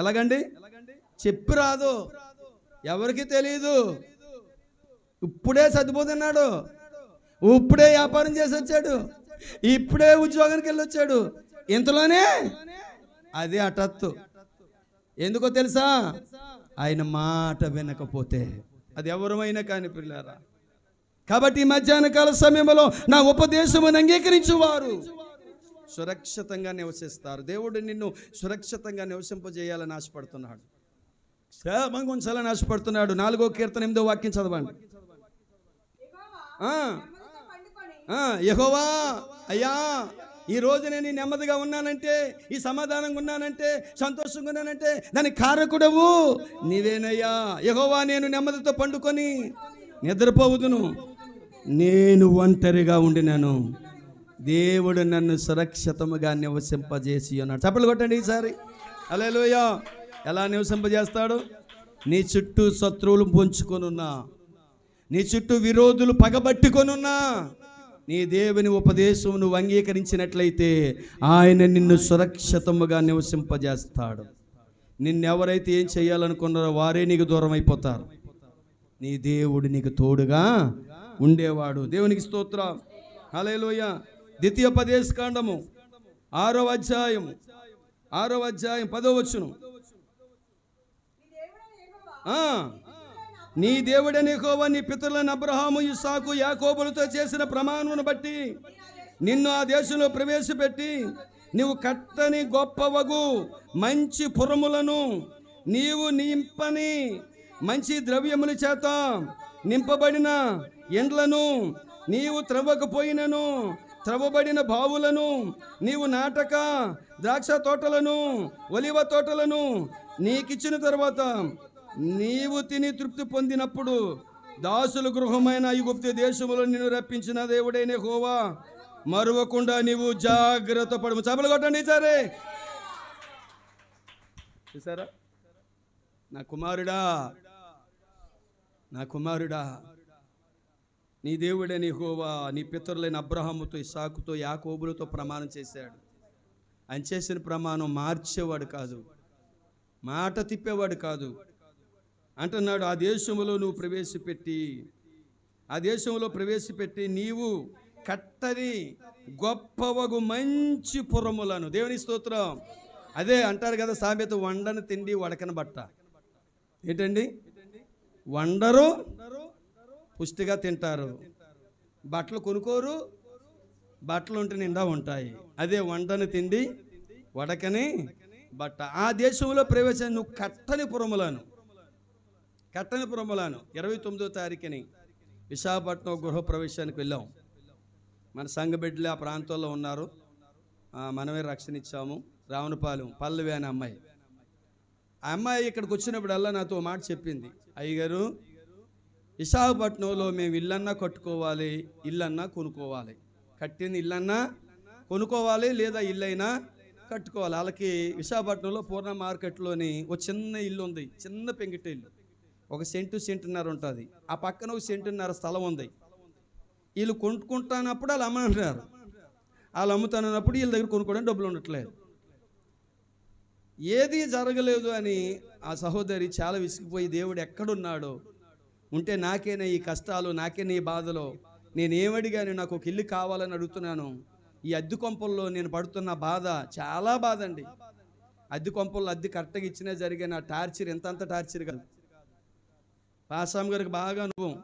ఎలాగండి? చెప్పి రాదు. ఎవరికి తెలియదు ఇప్పుడే చదిపోతున్నాడు ఇప్పుడే వ్యాపారం చేసి వచ్చాడు. ఇప్పుడే ఉద్యోగానికి వెళ్ళి వచ్చాడు. ఇంతలోనే అది అటత్తు. ఎందుకో తెలుసా? ఆయన మాట వినకపోతే అది ఎవరమైనా కాని పిల్లారా. కాబట్టి ఈ మధ్యాహ్న కాల సమయంలో నా ఉపదేశమును అంగీకరించువారు. సురక్షితంగా నివసిస్తారు. దేవుడు నిన్ను సురక్షితంగా నివసింపజేయాలని ఆశపడుతున్నాడు. క్షేమంగా ఉంచాలని ఆశపడుతున్నాడు. నాలుగో కీర్తన ఎనిమిదో వాక్యం చదవండి. యహోవా అయ్యా ఈ రోజు నేను నెమ్మదిగా ఉన్నానంటే ఈ సమాధానంగా ఉన్నానంటే సంతోషంగా ఉన్నానంటే దానికి కారకుడవు. నీవేనయ్యా యహోవా నేను నెమ్మదితో పండుకొని నిద్రపోవుదును. నేను ఒంటరిగా ఉండినాను. దేవుడు నన్ను సురక్షితముగా నివసింపజేసి ఉన్నాడు. చప్పలు కొట్టండి ఈసారి. అలేలోయ ఎలా నివసింపజేస్తాడు? నీ చుట్టూ శత్రువులు పొంచుకొనున్నా. నీ చుట్టూ విరోధులు పగబట్టుకొనున్నా. నీ దేవుని ఉపదేశం నువ్వు అంగీకరించినట్లయితే ఆయన నిన్ను సురక్షితముగా నివసింపజేస్తాడు. నిన్నెవరైతే ఏం చేయాలనుకున్నారో వారే నీకు దూరం అయిపోతారు నీ దేవుడు నీకు తోడుగా ఉండేవాడు. దేవునికి స్తోత్రం. హలేలోయ ద్వితీయోపదేశ కాండము ఆరో అధ్యాయం ఆరో అధ్యాయం పదో వచ్చును నీ దేవుడని యెహోవా నీ పితరులైన అబ్రహాము ఇసాకు యాకోబులతో చేసిన ప్రమాణమును బట్టి నిన్ను ఆ దేశంలో ప్రవేశపెట్టి నీవు కట్టని గొప్పవగు మంచి పురములను నీవు నింపని మంచి ద్రవ్యముల చేత నింపబడిన ఎండ్లను నీవు త్రవ్వకపోయినను. త్రవ్వబడిన బావులను నీవు నాటక ద్రాక్ష తోటలను ఒలివ తోటలను నీకిచ్చిన తర్వాత నీవు తిని తృప్తి పొందినప్పుడు దాసుల గృహమైన ఐగుప్తు దేశములో నిన్ను రప్పించిన దేవుడైన హోవా మరువకుండా నీవు జాగ్రత్త పడము. చపలు కొట్టండి సరే. చూసారా? నా కుమారుడా నా కుమారుడా. నీ దేవుడని హోవా నీ పితరులైన అబ్రహాముతో ఇసాకుతో యాకోబులతో ప్రమాణం చేశాడు. ఆయన చేసిన ప్రమాణం మార్చేవాడు కాదు. మాట తిప్పేవాడు కాదు. అంటున్నాడు ఆ దేశంలో నువ్వు ప్రవేశపెట్టి ఆ దేశంలో ప్రవేశపెట్టి నీవు కట్టని గొప్పవగు మంచి పురములను దేవుని స్తోత్రం. అదే అంటారు కదా సామెత వండని తిండి వడకన బట్ట ఏంటండి? వండరు పుష్టిగా తింటారు. బట్టలు కొనుక్కోరు. బట్టలు ఉంటే నిండా ఉంటాయి. అదే వండని తిండి వడకని బట్ట. ఆ దేశంలో ప్రవేశం నువ్వు కట్టని పురములను. కట్టని పురములను. ఇరవై తొమ్మిదో తారీఖుని విశాఖపట్నం గృహప్రవేశానికి వెళ్ళాం. మన సంఘబిడ్డలు ఆ ప్రాంతంలో ఉన్నారు. మనమే రక్షణ ఇచ్చాము. రావణపాలెం పల్లవి అనే అమ్మాయి. ఆ అమ్మాయి ఇక్కడికి వచ్చినప్పుడల్లా నాతో మాట చెప్పింది. అయ్యగారు విశాఖపట్నంలో మేము ఇల్లన్నా కట్టుకోవాలి ఇల్లన్నా కొనుక్కోవాలి. కట్టింది ఇల్లన్నా కొనుక్కోవాలి లేదా ఇల్లైనా కట్టుకోవాలి. వాళ్ళకి విశాఖపట్నంలో పూర్ణ మార్కెట్లోని ఒక చిన్న ఇల్లు ఉంది చిన్న పెంకిట ఇల్లు. ఒక సెంటు సెంటున్నర ఉంటుంది. ఆ పక్కన ఒక సెంటున్నర స్థలం ఉంది. వీళ్ళు కొనుక్కుంటానప్పుడు వాళ్ళు అమ్మంటున్నారు వాళ్ళు అమ్ముతానన్నప్పుడు వీళ్ళ దగ్గర కొనుక్కోవడానికి డబ్బులు ఉండట్లేదు. ఏది జరగలేదు అని ఆ సహోదరి చాలా విసిగిపోయి దేవుడు ఎక్కడున్నాడో ఉంటే నాకేనా ఈ కష్టాలు నాకేనా ఈ బాధలు. నేనేమడిగాను నాకు ఒక ఇల్లు కావాలని అడుగుతున్నాను. ఈ అద్దె కొంపల్లో నేను పడుతున్న బాధ చాలా బాధ అండి అద్దె కొంపల్లో అద్దె కరెక్ట్గా ఇచ్చినా జరిగిన. టార్చర్ ఎంత టార్చర్ కాదు. పాసాం గారికి బాగా అనుభవం.